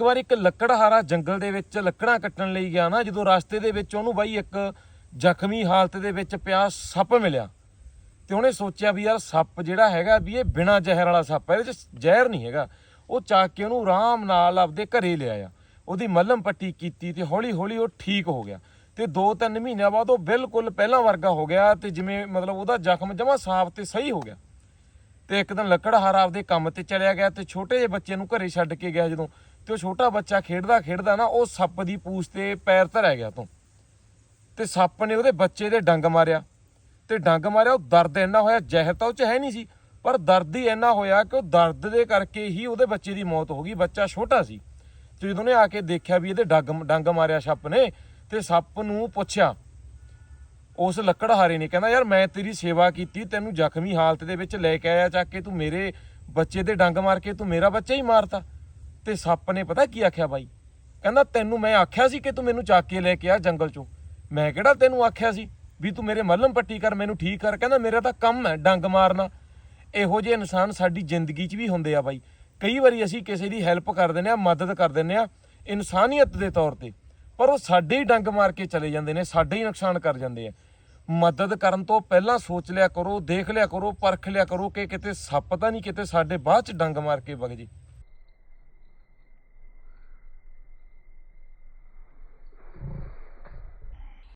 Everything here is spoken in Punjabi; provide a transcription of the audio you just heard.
ਇੱਕ ਵਾਰ ਇੱਕ ਲੱਕੜਹਾਰਾ ਜੰਗਲ ਦੇ ਵਿੱਚ ਲੱਕੜਾਂ ਕੱਟਣ ਲਈ ਗਿਆ ਨਾ, ਜਦੋਂ ਰਸਤੇ ਦੇ ਵਿੱਚ ਉਹਨੂੰ ਬਾਈ ਇੱਕ ਜ਼ਖਮੀ ਹਾਲਤ ਦੇ ਵਿੱਚ ਪਿਆ ਸੱਪ ਮਿਲਿਆ। ਤੇ ਉਹਨੇ ਸੋਚਿਆ ਵੀ ਯਾਰ ਸੱਪ ਜਿਹੜਾ ਹੈਗਾ ਵੀ ਇਹ ਬਿਨਾ ਜ਼ਹਿਰ ਵਾਲਾ ਸੱਪ ਹੈ, ਇਹਦੇ ਚ ਜ਼ਹਿਰ ਨਹੀਂ ਹੈਗਾ। ਉਹ ਚੱਕ ਕੇ ਉਹਨੂੰ ਆਰਾਮ ਨਾਲ ਆਪਦੇ ਘਰੇ ਲਿਆਇਆ ਉਹਦੀ ਮੱਲਮ ਪੱਟੀ ਕੀਤੀ ਤੇ ਹੌਲੀ ਹੌਲੀ ਉਹ ਠੀਕ ਹੋ ਗਿਆ। ਤੇ 2-3 ਮਹੀਨਿਆਂ ਬਾਅਦ ਉਹ ਬਿਲਕੁਲ ਪਹਿਲਾਂ ਵਰਗਾ ਹੋ ਗਿਆ ਤੇ ਜਿਵੇਂ ਮਤਲਬ ਉਹਦਾ ਜ਼ਖਮ ਜਮਾ ਸਾਫ਼ ਤੇ ਸਹੀ ਹੋ ਗਿਆ। ਤੇ ਇੱਕ ਦਿਨ ਲੱਕੜਹਾਰਾ ਆਪਦੇ ਕੰਮ ਤੇ ਚਲਿਆ ਗਿਆ ਤੇ ਛੋਟੇ ਜਿਹੇ ਬੱਚੇ ਨੂੰ ਘਰੇ ਛੱਡ ਕੇ ਗਿਆ ਜਦੋਂ। ਤੇ ਉਹ ਛੋਟਾ ਬੱਚਾ ਖੇਡਦਾ ਖੇਡਦਾ ਨਾ, ਉਹ ਸੱਪ ਦੀ ਪੂਛ ਤੇ ਪੈਰ ਧਰਿਆ ਗਿਆ ਤੋਂ ਤੇ ਸੱਪ ਨੇ ਉਹਦੇ ਬੱਚੇ ਦੇ ਡੰਗ ਮਾਰਿਆ। ਤੇ ਡੰਗ ਮਾਰਿਆ, ਉਹ ਦਰਦ ਇੰਨਾ ਹੋਇਆ, ਜ਼ਹਿਰ ਤਾਂ ਉਹ ਚ ਹੈ ਨਹੀਂ ਸੀ, ਪਰ ਦਰਦ ਹੀ ਇੰਨਾ ਹੋਇਆ ਕਿ ਉਹ ਦਰਦ ਦੇ ਕਰਕੇ ਹੀ ਉਹਦੇ ਬੱਚੇ ਦੀ ਮੌਤ ਹੋ ਗਈ, ਬੱਚਾ ਛੋਟਾ ਸੀ। ਤੇ ਜਦੋਂ ਉਹਨੇ ਆ ਕੇ ਦੇਖਿਆ ਵੀ ਇਹਦੇ ਡੰਗ ਡੰਗ ਮਾਰਿਆ ਸੱਪ ਨੇ, ਤੇ ਸੱਪ ਨੂੰ ਪੁੱਛਿਆ, ਉਸ ਲੱਕੜਹਾਰੇ ਨੇ ਕਹਿੰਦਾ, ਯਾਰ ਮੈਂ ਤੇਰੀ ਸੇਵਾ ਕੀਤੀ, ਤੈਨੂੰ ਜ਼ਖਮੀ ਹਾਲਤ ਦੇ ਵਿੱਚ ਲੈ ਕੇ ਆਇਆ ਚੱਕ ਕੇ, ਤੂੰ ਮੇਰੇ ਬੱਚੇ ਦੇ ਡੰਗ ਮਾਰ ਕੇ, ਤੂੰ ਮੇਰਾ ਬੱਚਾ ਹੀ ਮਾਰਤਾ। ਤੇ ਸੱਪ ਨੇ ਪਤਾ ਕੀ ਆਖਿਆ ਬਾਈ? ਕਹਿੰਦਾ, ਤੈਨੂੰ ਮੈਂ ਆਖਿਆ ਸੀ ਕਿ ਤੂੰ ਮੈਨੂੰ ਚੱਕ ਕੇ ਲੈ ਕੇ ਆ ਜੰਗਲ ਚੋਂ। ਮੈਂ ਕਿਹੜਾ ਤੈਨੂੰ ਆਖਿਆ ਸੀ ਵੀ ਤੂੰ ਮੇਰੇ ਮੱਲਮ ਪੱਟੀ ਕਰ, ਮੈਨੂੰ ਠੀਕ ਕਰ? ਕਹਿੰਦਾ, ਮੇਰਾ ਤਾਂ ਕੰਮ ਹੈ ਡੰਗ ਮਾਰਨਾ। ਇਹੋ ਜਿਹੇ ਇਨਸਾਨ ਸਾਡੀ ਜ਼ਿੰਦਗੀ 'ਚ ਵੀ ਹੁੰਦੇ ਆ ਬਾਈ। ਕਈ ਵਾਰੀ ਅਸੀਂ ਕਿਸੇ ਦੀ ਹੈਲਪ ਕਰ ਦਿੰਦੇ ਆ, ਮਦਦ ਕਰ ਦਿੰਦੇ ਆ, ਇਨਸਾਨੀਅਤ ਦੇ ਤੌਰ ਤੇ। ਪਰ ਉਹ ਸਾਡੇ ਹੀ ਡੰਗ ਮਾਰ ਕੇ ਚਲੇ ਜਾਂਦੇ ਨੇ, ਸਾਡੇ ਹੀ ਨੁਕਸਾਨ ਕਰ ਜਾਂਦੇ ਆ। ਮਦਦ ਕਰਨ ਤੋਂ ਪਹਿਲਾਂ ਸੋਚ ਲਿਆ ਕਰੋ, ਦੇਖ ਲਿਆ ਕਰੋ, ਪਰਖ ਲਿਆ ਕਰੋ ਕਿ ਕਿਤੇ ਸੱਪ ਤਾਂ ਨਹੀਂ, ਕਿਤੇ ਸਾਡੇ ਬਾਅਦ ਚ ਡੰਗ ਮਾਰ ਕੇ ਵਗ ਜੇ।